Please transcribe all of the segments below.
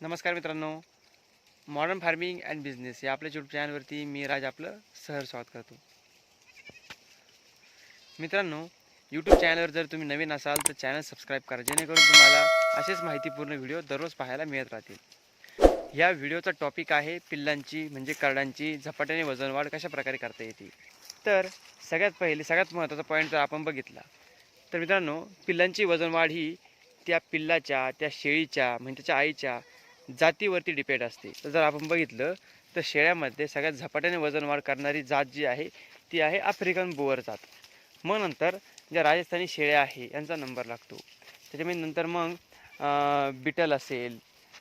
नमस्कार मित्रांनो. Modern farming and business या आपल्या यूट्यूब चॅनलवरती मी राज आपलं सहर स्वागत करतो. मित्रांनो यूट्यूब चॅनलवर जर तुम्ही नवीन असाल तर चॅनल सबस्क्राईब करा जेणेकरून तुम्हाला असेच माहितीपूर्ण व्हिडिओ दररोज पाहायला मिळत राहतील. या व्हिडिओचा टॉपिक आहे पिल्लांची म्हणजे करडांची झपाट्याने वजनवाढ कशाप्रकारे करता येते. तर सगळ्यात पहिले सगळ्यात महत्त्वाचा पॉईंट जर आपण बघितला तर मित्रांनो पिल्लांची वजनवाढ ही त्या पिल्लाच्या त्या शेळीच्या म्हणजे त्याच्या आईच्या जातीवरती डिपेंड असते. तर जर आपण बघितलं तर शेळ्यामध्ये सगळ्यात झपाट्याने वजन वाढ करणारी जात जी आहे ती आहे आफ्रिकन बोअर जात. मग नंतर ज्या राजस्थानी शेळ्या आहे यांचा नंबर लागतो. त्याच्यामध्ये नंतर मग बिटल असेल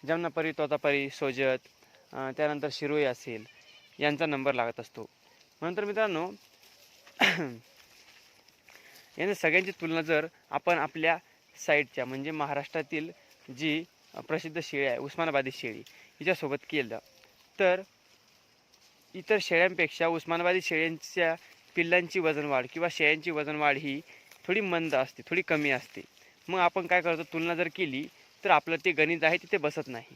जमनापरी तोतापरी सोजत त्यानंतर शिरोई असेल यांचा नंबर लागत असतो. नंतर मित्रांनो यांच्या सगळ्यांची तुलना जर आपण आपल्या साईडच्या म्हणजे महाराष्ट्रातील जी प्रसिद्ध शेळी आहे उस्मानाबादी शेळी हिच्यासोबत केलं. तर इतर शेळ्यांपेक्षा उस्मानाबादी शेळ्यांच्या पिल्लांची वजनवाढ किंवा शेळ्यांची वजनवाढ ही थोडी मंद असते थोडी कमी असते. मग आपण काय करतो तुलना जर केली तर आपलं ते गणित आहे तिथे बसत नाही.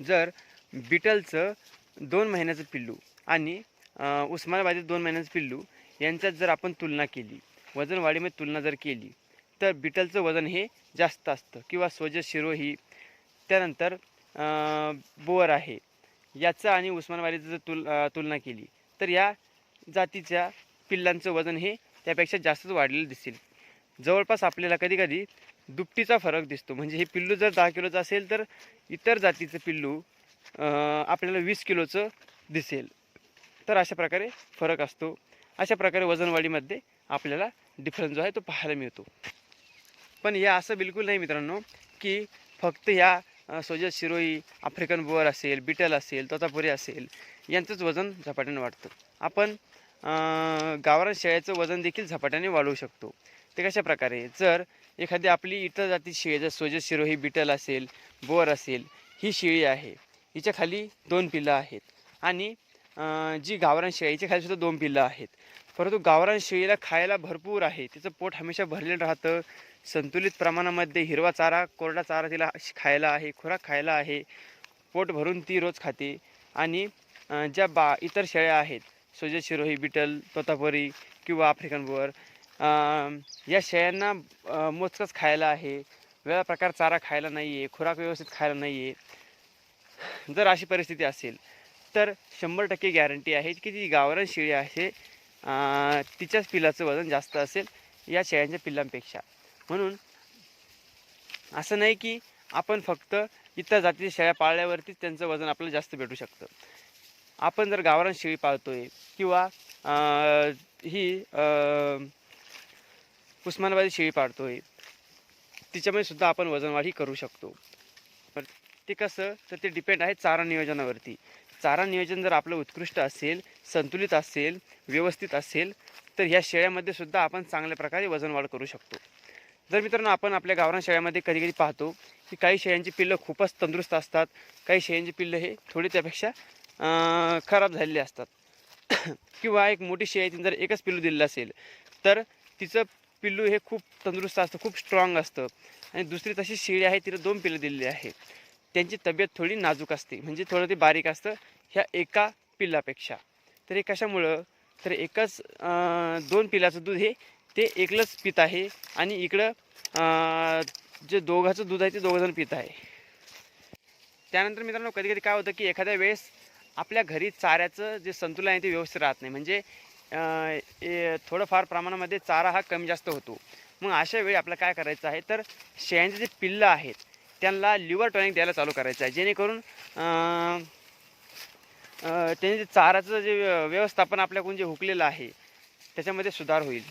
जर बिटलचं दोन महिन्याचं पिल्लू आणि उस्मानाबादी दोन महिन्याचं पिल्लू यांच्यात जर आपण तुलना केली वजनवाढीमध्ये तुलना जर केली तर बिटलचं वजन हे जास्त असतं किंवा स्वज शिरोही त्यानंतर बोअर आहे. याचं आणि उस्मानाबादीचं जर तुल तुलना केली तर या जातीच्या पिल्लांचं वजन हे त्यापेक्षा जास्तच वाढलेलं दिसेल. जवळपास आपल्याला कधीकधी दुपटीचा फरक दिसतो. म्हणजे हे पिल्लू जर दहा किलोचं असेल तर इतर जातीचं पिल्लू आपल्याला वीस किलोचं दिसेल. तर अशा प्रकारे फरक असतो. अशा प्रकारे वजनवाढीमध्ये आपल्याला डिफरन्स जो आहे तो पाहायला मिळतो. पण हे असं बिलकुल नाही मित्रांनो की फक्त ह्या सोजत शिरोई आफ्रिकन बोअर असेल बिटल असेल तोतापुरी असेल यांचंच वजन झपाट्याने वाढतं. आपण गावरान शेळ्याचं वजन देखील झपाट्याने वाढवू शकतो. ते कशा प्रकारे? जर एखादी आपली इतर जाती शेळी जर सोजत शिरोही बिटल असेल बोअर असेल ही शेळी आहे हिच्या खाली दोन पिल्लं आहेत आणि जी गावरान शेळी हिच्या खाली सुद्धा दोन पिल्लं आहेत. परंतु गावरान शेळीला खायला भरपूर आहे तिचं पोट हमेशा भरलेलं राहतं संतुलित प्रमाणामध्ये हिरवा चारा कोरडा चारा तिला खायला आहे खुराक खायला आहे पोट भरून ती रोज खाते. आणि ज्या बा इतर शेळ्या आहेत सोजत शिरोही बिटल तोतापरी किंवा आफ्रिकन बोअर या शेळ्यांना मोजकंच खायला आहे. वेगळा प्रकार चारा खायला नाही आहे खुराक व्यवस्थित खायला नाही आहे जर अशी परिस्थिती असेल तर शंभर टक्के गॅरंटी आहे की ती गावरान शेळी आहे तिच्याच पिलाचं वजन जास्त असेल या शेळ्यांच्या पिल्लांपेक्षा. म्हणून असं नाही की आपण फक्त इतर जातीच्या शेळ्या पाळल्यावरतीच त्यांचं वजन आपल्याला जास्त भेटू शकतं. आपण जर गावरान शेळी पाळतोय किंवा ही उस्मानाबादी शेळी पाळतोय तिच्यामध्ये सुद्धा आपण वजनवाढ ही करू शकतो. पण ते कसं तर ते डिपेंड आहे चारा नियोजनावरती. चारा नियोजन जर आपलं उत्कृष्ट असेल संतुलित असेल व्यवस्थित असेल तर ह्या शेळ्यामध्ये सुद्धा आपण चांगल्या प्रकारे वजनवाढ करू शकतो. जर मित्रांनो आपण आपल्या गावरान शेळ्यामध्ये कधी कधी पाहतो की काही शेळ्यांची पिल्लं खूपच तंदुरुस्त असतात. काही शेळ्यांची पिल्लं हे थोडी त्यापेक्षा खराब झालेली असतात. किंवा एक मोठी शेळी तिने जर एकच पिल्लू दिलेलं असेल तर तिचं पिल्लू हे खूप तंदुरुस्त असतं खूप स्ट्रॉंग असतं. आणि दुसरी तशी शेळी आहे तिला दोन पिल्लं दिलेली आहे त्यांची तब्येत थोडी नाजूक असते म्हणजे थोडं ते बारीक असतं ह्या एका पिल्लापेक्षा. तर हे कशामुळं? तर एकच दोन पिलाचं दूध हे ते एकलंच पित आहे आणि इकडं जे दोघाचं दूध आहे ते दोघंजण पित आहे. त्यानंतर मित्रांनो कधी कधी काय होतं की एखाद्या वेळेस आपल्या घरी चाऱ्याचं जे संतुलन आहे ते व्यवस्थित राहत नाही. म्हणजे ए- थोडंफार प्रमाणामध्ये चारा हा कमी जास्त होतो. मग अशा वेळी आपल्याला काय करायचं आहे? तर शेळ्यांचे जे पिल्लं आहेत त्यांना लिव्हर टॉनिक द्यायला चालू करायचं आहे. जेणेकरून त्यांनी जे चाराचं जे व्य- व्यवस्थापन आपल्याकडून जे हुकलेलं आहे त्याच्यामध्ये सुधार होईल.